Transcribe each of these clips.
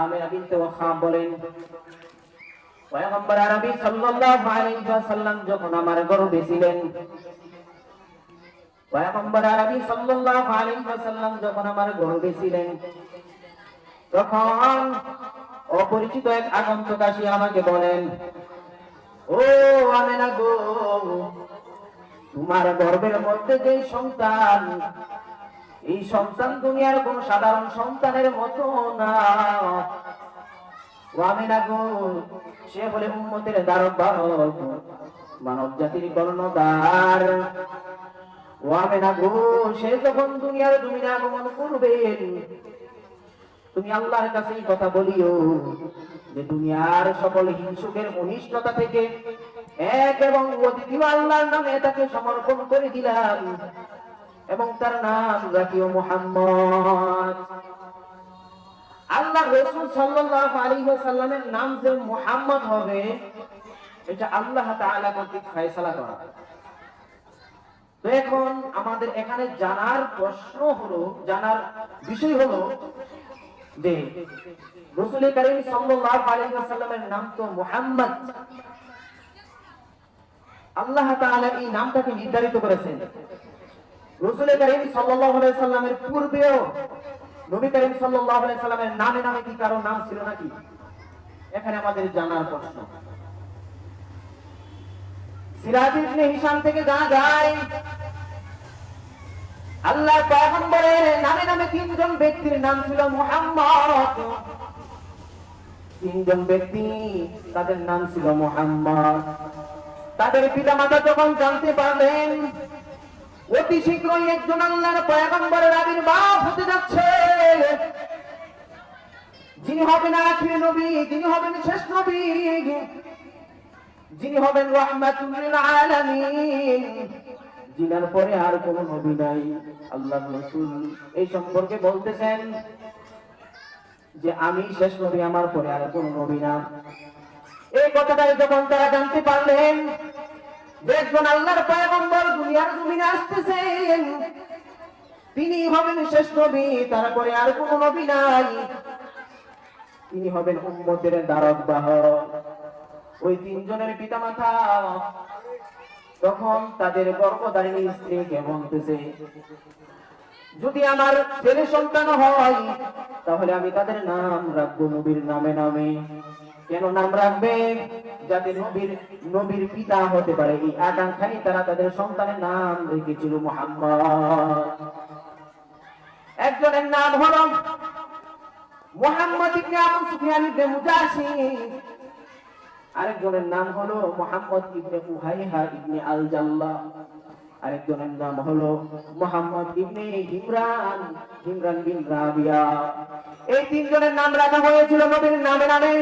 আমিনা বিনতে ওয়াহাব বলেন। পয়গম্বর আরবি সাল্লাল্লাহু আলাইহি ওয়াসাল্লাম যখন আমার গর্ভে ছিলেন, পয়গম্বর আরবি সাল্লাল্লাহু আলাইহি ওয়াসাল্লাম যখন আমার গর্ভে ছিলেন, তখন অপরিচিত এক আগন্তুক আসি আমাকে বলেন, ও আমেনা গো, তোমার গর্ভের মধ্যে যে সন্তান এই সন্তান দুনিয়ার কোন সাধারণ সন্তানের মতো না। সে বলে উম্মতের দ্বারক মানব জাতির কর্ণধার। ও আমেনা গো, সে যখন দুনিয়ার জমিনে আগমন করবেন তুমি আল্লাহর কাছে এই কথা বলিও যে দুনিয়ার সকল হিংসুকের অনিষ্টতা থেকে এক এবং অদ্বিতীয় আল্লাহর নামে তাকে সমর্পণ করে দিলাম। এবং তার নাম রাখিও মুহাম্মদ। আল্লাহ রসুল সাল্লাল্লাহু আলাইহি ওয়াসাল্লামের নাম যে মুহাম্মদ হবে, এটা আল্লাহ কর্তৃক ফয়সালা করা তো এখন আমাদের এখানে জানার প্রশ্ন হলো, জানার বিষয় হলো যে রসুল করিম সাল্লাল্লাহু আলাইহি ওয়াসাল্লামের নাম তো মুহাম্মদ। আল্লাহ তাআলা এই নামটাকে নির্ধারিত করেছেন। রসুল করিম সাল্লামের পূর্বেও নবী করিম সাল্লামের নামে নামে কি কারও নাম ছিল নাকি? এখানে আমাদের জানার প্রশ্ন। আল্লাহ নামে নামে তিনজন ব্যক্তির নাম ছিল তিনজন তাদের নাম ছিল তাদের পিতামাতা যখন জানতে পারলেন অতি শীঘ্রই একজন আল্লাহর পয়গম্বরের আবির্ভাব হতে যাচ্ছে। যিনি হবেন আখির নবী, যিনি হবেন শেষ নবী, যিনি হবেন রহমাতুল আলামিন জিনার পরে আর কোন নবী নাই। আল্লাহ রসুল এই সম্পর্কে বলতেছেন যে, আমি শেষ নবী, আমার পরে আর কোন নবী না। এই কথাটাই যখন তারা জানতে পারলেন দেখবেন আল্লাহর পয়গম্বর দুনিয়ার জমিনে আসতেছেন তিনি হবেন শেষ নবী, তারপরে আর কোন নবী নাই। তিনি হবেন উম্মতের দ্বারক বাহক। ওই তিনজনের পিতামাতা তখন তাদের গর্ভধারিণী স্ত্রীকে বলতেছে, যদি আমার ছেলে সন্তান হয়, তাহলে আমি তাদের নাম রাখব নবীর নামে নামে। কেন নাম রাখবে? যাতে নবীর নবীর পিতা হতে পারে। এই আকাঙ্ক্ষায় তারা তাদের সন্তানের নাম রেখেছিল মোহাম্মদ। একজনের নাম হলো মোহাম্মদ ইবনে আবু সুফিয়ান ইবনে মুজাহিদ আরেকজনের নাম হলো মোহাম্মদ ইবনে উহাইহা ইবনে আল জাল্লাহ আরেকজনের নাম হলো মোহাম্মদ ইবনে হিমরান হিমরান বিন রাবিয়া। এই তিনজনের নাম রাখা হয়েছিল নবীর নামে নামে।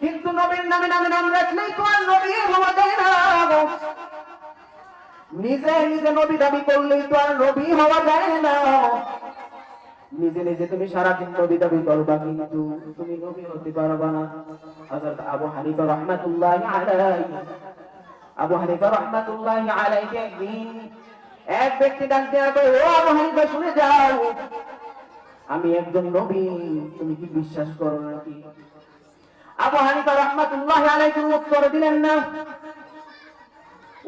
কিন্তু নবীর নামে নামে নাম রাখলেই তো আর নবী হওয়া যায় না। নিজে নিজে নবী দাবি করলেই তো আর নবী হওয়া যায় না। নিজে নিজে তুমি সারাদিন নবী দাবি করবা কিন্তু তুমি নবী হতে পারবা না। হযরত আবু হানিফা রাহমাতুল্লাহি আলাইহি। আবু হানিফা রাহমাতুল্লাহি আলাইহি একদিন এক ব্যক্তি ডাক দেয়া ও আবু হানিফা, শুনে যাও। আমি একজন নবী, তুমি কি বিশ্বাস করো নাকি? আবু হানিফা রাহমাতুল্লাহি আলাইহি উত্তর দিলেন না,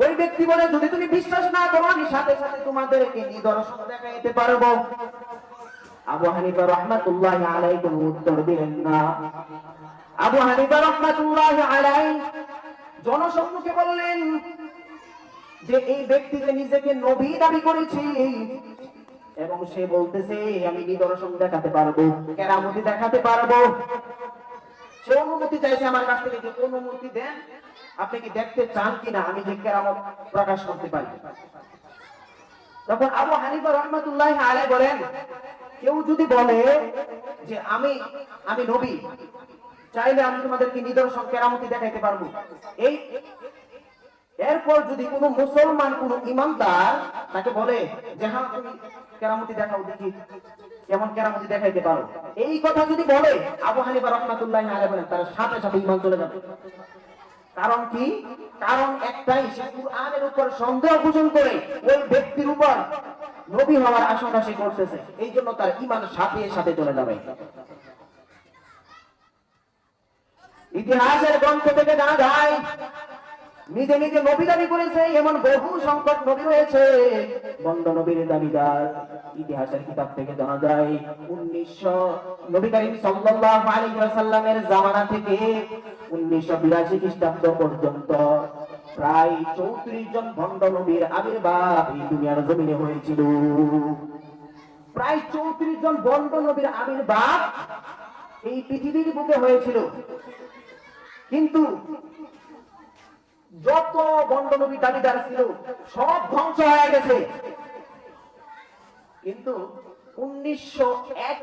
ওই ব্যক্তি বলে, যদি তুমি বিশ্বাস না করো, আমি সাথে সাথে তোমাদেরকে নিদর্শন দেখাইতে পারব। আবু হানিফা রহমাতুল্লাহ আলাই উত্তর দিলেন না। আবু হানিফা রহমাতুল্লাহ আলাই জনসম্মুখে বললেন যে, এই ব্যক্তি যে নিজেকে নবী দাবি করেছে এবং সে বলতেছে, আমি নিদর্শন দেখাতে পারব, কেরামতি দেখাতে পারব। সে অনুমতি চাইছে আমার কাছ থেকে, যে অনুমতি দেন, আপনি কি দেখতে চান কিনা আমি যে কেরামত প্রকাশ করতে পারি? তখন আবু হানিফা রহমাতুল্লাহ আলাই বলেন, কেউ যদি বলে যে আমি আমি নবী, চাইলে আমি তোমাদেরকে নিদর্শন কেরামতি দেখাইতে পারব। এই, এরপর যদি কোন মুসলমান, কোন ইমানদার তাকে বলে যে হ্যাঁ তুমি কেরামতি দেখাও দেখি। কেমন কেরামতি দেখাইতে পারো। এই কথা যদি বলে, আবু হানিফা রহমাতুল্লাহ আলাই বলেন, তার সাথে সাথে ইমান চলে যাবে। কারণ কি? কারণ একটাই, সে কুরআনের উপর সন্দেহ পোষণ করে ওই ব্যক্তির উপর নবী হওয়ার আশঙ্কা সে করতেছে। এই জন্য তার ইমান সাথে সাথে চলে যাবে। ইতিহাসের গ্রন্থ থেকে জানা যায়, নিজে নিজে নবী দাবি করেছে, এমন বহু সংখ্যক নবী রয়েছে। বন্ধ নবীর দাবিদার। ইতিহাসের কিতাব থেকে জানা যায়, উনিশশো, নবী করিম সাল্লাল্লাহু আলাইহি ওয়াসাল্লামের জামানা থেকে উনিশশো বিরাশি খ্রিস্টাব্দ পর্যন্ত প্রায় চৌত্রিশ জন ভণ্ড নবীর আবির্ভাব এই দুনিয়ার জমিনে হয়েছিল। প্রায় চৌত্রিশ জন বন্ড নবীর আবির্ভাব এই পৃথিবীর বুকে হয়েছিল। কিন্তু যত বন্ড নবী দাবিদার ছিল, সব ধ্বংস হয়ে গেছে। কিন্তু উনিশশো এক